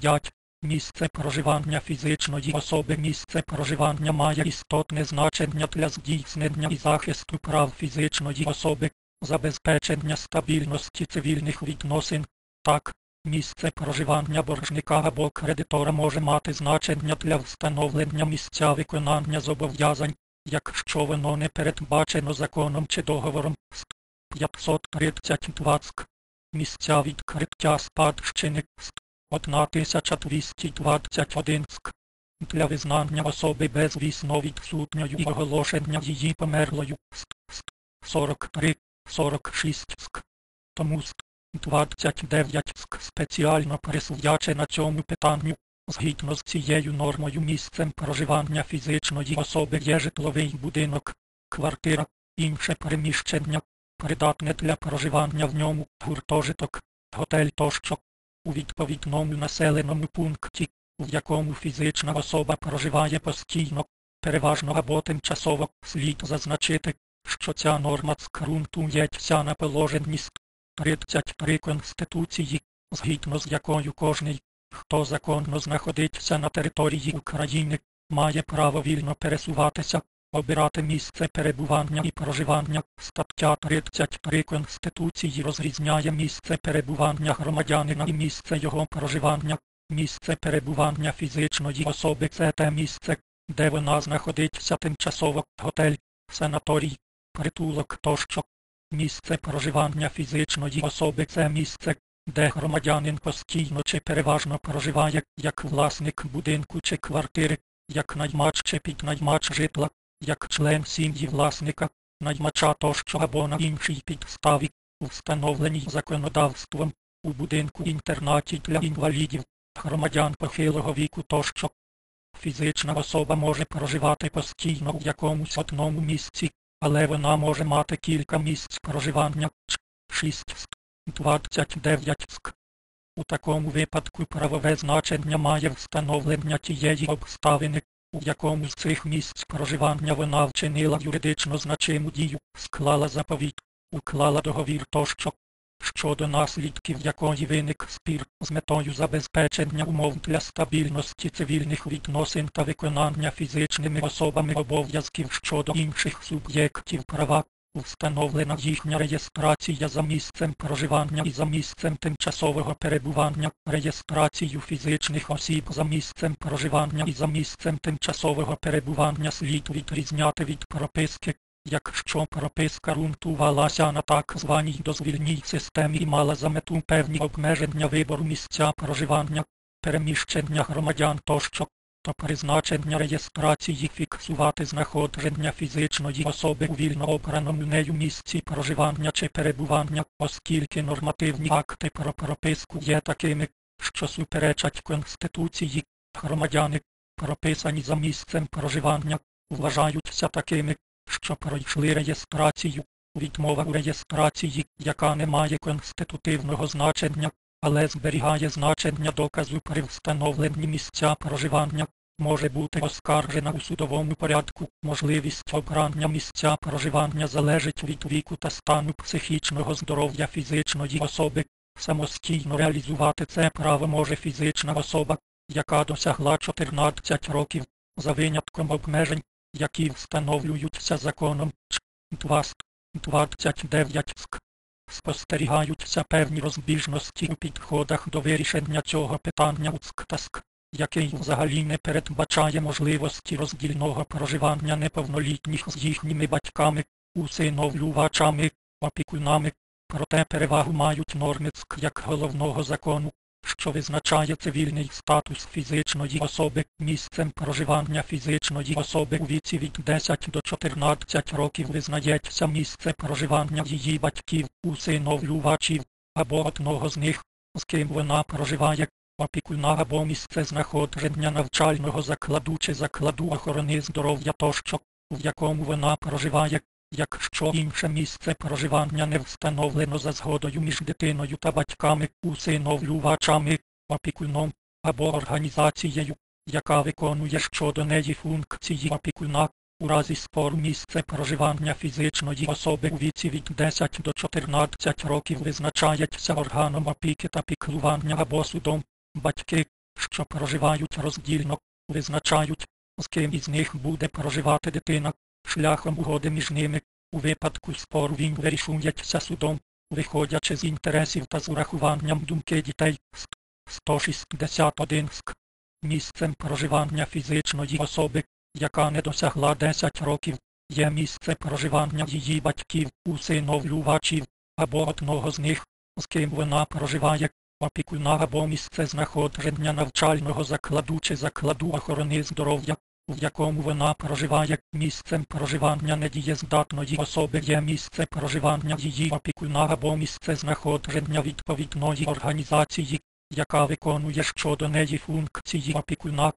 5. Місце проживання фізичної особи Місце проживання має істотне значення для здійснення і захисту прав фізичної особи, забезпечення стабільності цивільних відносин. Так, місце проживання боржника або кредитора може мати значення для встановлення місця виконання зобов'язань, якщо воно не передбачено законом чи договором. 532 ск. Місця відкриття спадщини 1221 ск. Для визнання особи безвісно відсутньою і оголошення її померлою 43, 46 ск. Тому 29 ск спеціально присвячена цьому питанню. Згідно з цією нормою місцем проживання фізичної особи є житловий будинок, квартира, інше переміщення, придатне для проживання в ньому, гуртожиток, готель тощо. У відповідному населеному пункті, в якому фізична особа проживає постійно, переважно або тимчасово, слід зазначити, що ця норма скрунтується на положенні 33 Конституції, згідно з якою кожний, хто законно знаходиться на території України, має право вільно пересуватися, обирати місце перебування і проживання. Стаття 33 Конституції розрізняє місце перебування громадянина і місце його проживання. Місце перебування фізичної особи це те місце, де вона знаходиться тимчасово, готель, санаторій, притулок тощо. Місце проживання фізичної особи це місце, де громадянин постійно чи переважно проживає як власник будинку чи квартири, як наймач чи піднаймач житла, як член сім'ї власника, наймача тощо або на іншій підставі, встановленій законодавством у будинку інтернаті для інвалідів, громадян похилого віку тощо. Фізична особа може проживати постійно в якомусь одному місці, але вона може мати кілька місць проживання 6 29 ск. У такому випадку правове значення має встановлення тієї обставини, у якому з цих місць проживання вона вчинила юридично значиму дію, склала заповідь, уклала договір тощо, щодо наслідків якої виник спір з метою забезпечення умов для стабільності цивільних відносин та виконання фізичними особами обов'язків щодо інших суб'єктів права, встановлена їхня реєстрація за місцем проживання і за місцем тимчасового перебування, реєстрацію фізичних осіб за місцем проживання і за місцем тимчасового перебування слід відрізняти від прописки, Якщо прописка ґрунтувалася на так званій дозвільній системі і мала за мету певні обмеження вибору місця проживання, переміщення громадян тощо, то призначення реєстрації фіксувати знаходження фізичної особи у вільно обраному нею місці проживання чи перебування, оскільки нормативні акти про прописку є такими, що суперечать Конституції, громадяни, прописані за місцем проживання, вважаються такими що пройшли реєстрацію, відмова у реєстрації, яка не має конститутивного значення, але зберігає значення доказу при встановленні місця проживання, може бути оскаржена у судовому порядку. Можливість обрання місця проживання залежить від віку та стану психічного здоров'я фізичної особи. Самостійно реалізувати це право може фізична особа, яка досягла 14 років, за винятком обмежень, які встановлюються законом 29 ск. Спостерігаються певні розбіжності у підходах до вирішення цього питання у ЦКТАСК, який взагалі не передбачає можливості роздільного проживання неповнолітніх з їхніми батьками, усиновлювачами, опікунами, проте перевагу мають норми ЦК як головного закону, що визначає цивільний статус фізичної особи, місцем проживання фізичної особи у віці від 10 до 14 років визнається місце проживання її батьків, усиновлювачів або одного з них, з ким вона проживає, опікуна або місце знаходження навчального закладу чи закладу охорони здоров'я тощо, в якому вона проживає, Якщо інше місце проживання не встановлено за згодою між дитиною та батьками, усиновлювачами, опікуном або організацією, яка виконує щодо неї функції опікуна, у разі спору місце проживання фізичної особи у віці від 10 до 14 років визначається органом опіки та піклування або судом, батьки, що проживають роздільно, визначають, з ким із них буде проживати дитина, шляхом угоди між ними. У випадку спору він вирішується судом, виходячи з інтересів та з урахуванням думки дітей. Ст- 161 ск. Місцем проживання фізичної особи, яка не досягла 10 років, є місце проживання її батьків, усиновлювачів або одного з них, з ким вона проживає, опікуна або місце знаходження навчального закладу чи закладу охорони здоров'я, в якому вона проживає. Місцем проживання недієздатної особи є місце проживання її опікуна або місце знаходження відповідної організації, яка виконує щодо неї функції опікуна,